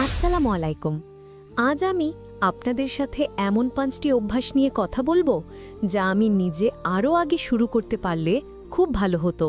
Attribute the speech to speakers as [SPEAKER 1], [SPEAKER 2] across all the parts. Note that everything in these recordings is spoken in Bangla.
[SPEAKER 1] আসসালামু আলাইকুম। আজ আমি আপনাদের সাথে এমন পাঁচটি অভ্যাস নিয়ে কথা বলব যা আমি নিজে আরও আগে শুরু করতে পারলে খুব ভালো হতো।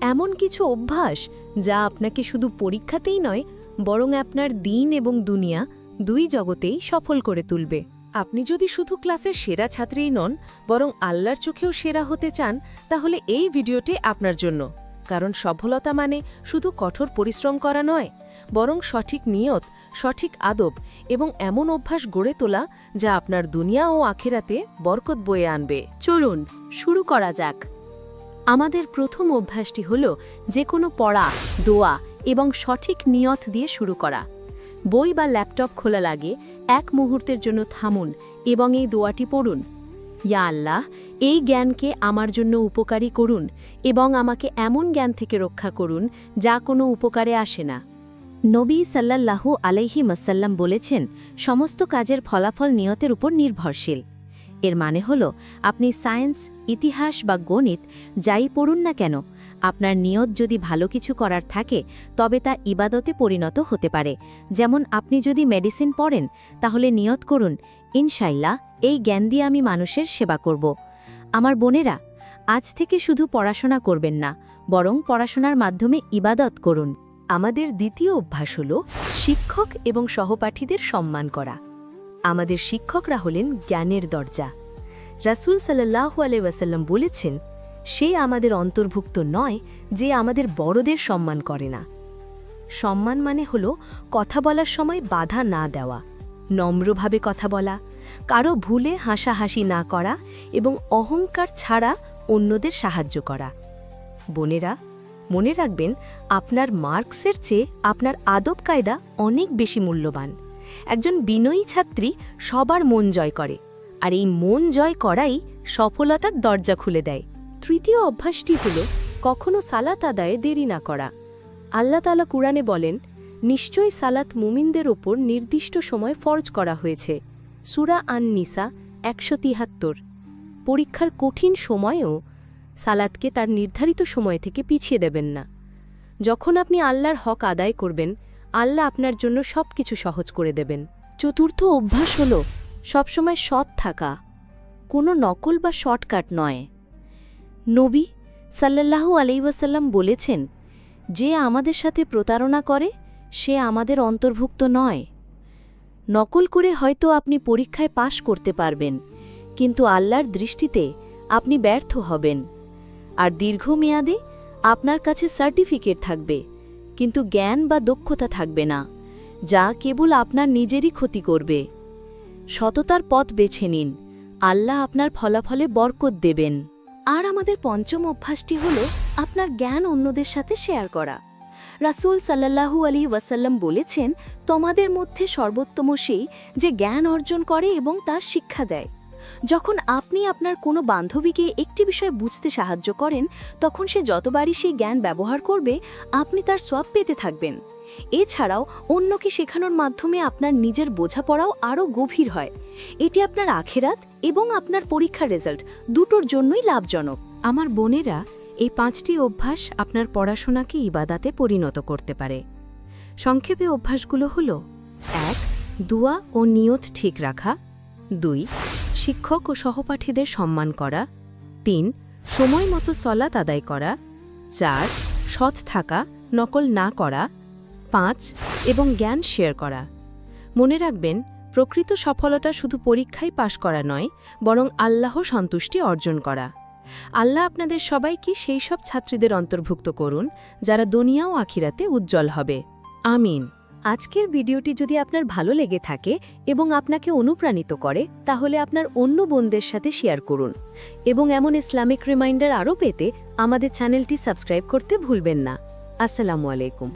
[SPEAKER 1] এমন কিছু অভ্যাস যা আপনাকে শুধু পরীক্ষাতেই নয়, বরং আপনার দিন এবং দুনিয়া দুই জগতেই সফল করে তুলবে।
[SPEAKER 2] আপনি যদি শুধু ক্লাসের সেরা ছাত্রীই নন, বরং আল্লাহর চোখেও সেরা হতে চান, তাহলে এই ভিডিওটি আপনার জন্য। কারণ সফলতা মানে শুধু কঠোর পরিশ্রম করা নয়, বরং সঠিক নিয়ত, সঠিক আদব এবং এমন অভ্যাস গড়ে তোলা যা আপনার দুনিয়া ও আখেরাতে বরকত বয়ে আনবে।
[SPEAKER 1] চলুন, শুরু করা যাক। আমাদের প্রথম অভ্যাসটি হল যে কোনো পড়া, দোয়া এবং সঠিক নিয়ত দিয়ে শুরু করা। বই বা ল্যাপটপ খোলা লাগে, এক মুহূর্তের জন্য থামুন এবং এই দোয়াটি পড়ুন। ইয়া আল্লাহ, এই জ্ঞানকে আমার জন্য উপকারী করুন এবং আমাকে এমন জ্ঞান থেকে রক্ষা করুন যা কোনো উপকারে আসে না। নবী সাল্লাল্লাহু আলাইহি মাসাল্লাম বলেছেন, সমস্ত কাজের ফলাফল নিয়তের উপর নির্ভরশীল। এর মানে হল, আপনি সায়েন্স, ইতিহাস বা গণিত যাই পড়ুন না কেন, আপনার নিয়ত যদি ভালো কিছু করার থাকে, তবে তা ইবাদতে পরিণত হতে পারে। যেমন আপনি যদি মেডিসিন পড়েন, তাহলে নিয়ত করুন ইনশাইল্লাহ এই জ্ঞান দিয়ে আমি মানুষের সেবা করব। আমার বোনেরা, আজ থেকে শুধু পড়াশোনা করবেন না, বরং পড়াশোনার মাধ্যমে ইবাদত করুন। আমাদের দ্বিতীয় অভ্যাস হল শিক্ষক এবং সহপাঠীদের সম্মান করা। আমাদের শিক্ষকরা হলেন জ্ঞানের দরজা। রাসুল সাল্লাহু আলাইসাল্লাম বলেছেন, সে আমাদের অন্তর্ভুক্ত নয় যে আমাদের বড়দের সম্মান করে না। সম্মান মানে হল কথা বলার সময় বাধা না দেওয়া। নম্রভাবে কথা বলা, কারও ভুলে হাসাহাসি না করা এবং অহংকার ছাড়া অন্যদের সাহায্য করা। বোনেরা, মনে রাখবেন, আপনার মার্কসের চেয়ে আপনার আদব কায়দা অনেক বেশি মূল্যবান। একজন বিনয়ী ছাত্রী সবার মন জয় করে, আর এই মন জয় করাই সফলতার দরজা খুলে দেয়। তৃতীয় অভ্যাসটি হল কখনো সালাত আদায়ে দেরি না করা। আল্লাহ তালা কুরআনে বলেন নিশ্চয়ই সালাত মুমিনদের ওপর নির্দিষ্ট সময় ফরজ করা হয়েছে। সুরা আন নিসা একশো তিহাত্তর। পরীক্ষার কঠিন সময়েও সালাদকে তার নির্ধারিত সময় থেকে পিছিয়ে দেবেন না। যখন আপনি আল্লাহর হক আদায় করবেন, আল্লাহ আপনার জন্য সব কিছু সহজ করে দেবেন। চতুর্থ অভ্যাস হল সবসময় সৎ থাকা। কোনো নকল বা শর্টকাট নয়। নবী সাল্লাল্লাহু আলাইসাল্লাম বলেছেন, যে আমাদের সাথে প্রতারণা করে সে আমাদের অন্তর্ভুক্ত নয়। নকল করে হয়তো আপনি পরীক্ষায় পাশ করতে পারবেন, কিন্তু আল্লাহর দৃষ্টিতে আপনি ব্যর্থ হবেন। আর দীর্ঘমেয়াদে আপনার কাছে সার্টিফিকেট থাকবে, কিন্তু জ্ঞান বা দক্ষতা থাকবে না, যা কেবল আপনার নিজেরই ক্ষতি করবে। সততার পথ বেছে নিন, আল্লাহ আপনার ফলাফলে বরকত দেবেন। আর আমাদের পঞ্চম অভ্যাসটি হল আপনার জ্ঞান অন্যদের সাথে শেয়ার করা। রাসূল সাল্লাল্লাহু আলী ওয়াসাল্লাম বলেছেন, তোমাদের মধ্যে সর্বোত্তম সেই যে জ্ঞান অর্জন করে এবং তার শিক্ষা দেয়। যখন আপনি আপনার কোনো বান্ধবীকে একটি বিষয় বুঝতে সাহায্য করেন, তখন সে যতবারই সেই জ্ঞান ব্যবহার করবে, আপনি তার সোয়াব পেতে থাকবেন। এছাড়াও, অন্যকে শেখানোর মাধ্যমে আপনার নিজের বোঝাপড়াও আরও গভীর হয়। এটি আপনার আখেরাত এবং আপনার পরীক্ষার রেজাল্ট দুটোর জন্যই লাভজনক। আমার বোনেরা এই পাঁচটি অভ্যাস আপনার পড়াশোনাকে ইবাদাতে পরিণত করতে পারে। সংক্ষেপে অভ্যাসগুলো হল, এক, দুয়া ও নিয়ত ঠিক রাখা। দুই, শিক্ষক ও সহপাঠীদের সম্মান করা। তিন, সময় মতো সলাত আদায় করা। চার, সৎ থাকা, নকল না করা। পাঁচ, এবং জ্ঞান শেয়ার করা। মনে রাখবেন, প্রকৃত সফলতা শুধু পরীক্ষায় পাশ করা নয়, বরং আল্লাহ সন্তুষ্টি অর্জন করা। আল্লাহ আপনাদের সবাইকে সেই সব ছাত্রীদের অন্তর্ভুক্ত করুন, যারা দুনিয়া ও আখিরাতে উজ্জ্বল হবে। আমিন। আজকের ভিডিওটি যদি আপনার ভালো লেগে থাকে এবং আপনাকে অনুপ্রাণিত করে, তাহলে আপনার অন্য বোনদের সাথে শেয়ার করুন। এবং এমন ইসলামিক রিমাইন্ডার আরও পেতে আমাদের চ্যানেলটি সাবস্ক্রাইব করতে ভুলবেন না। আসসালামু আলাইকুম।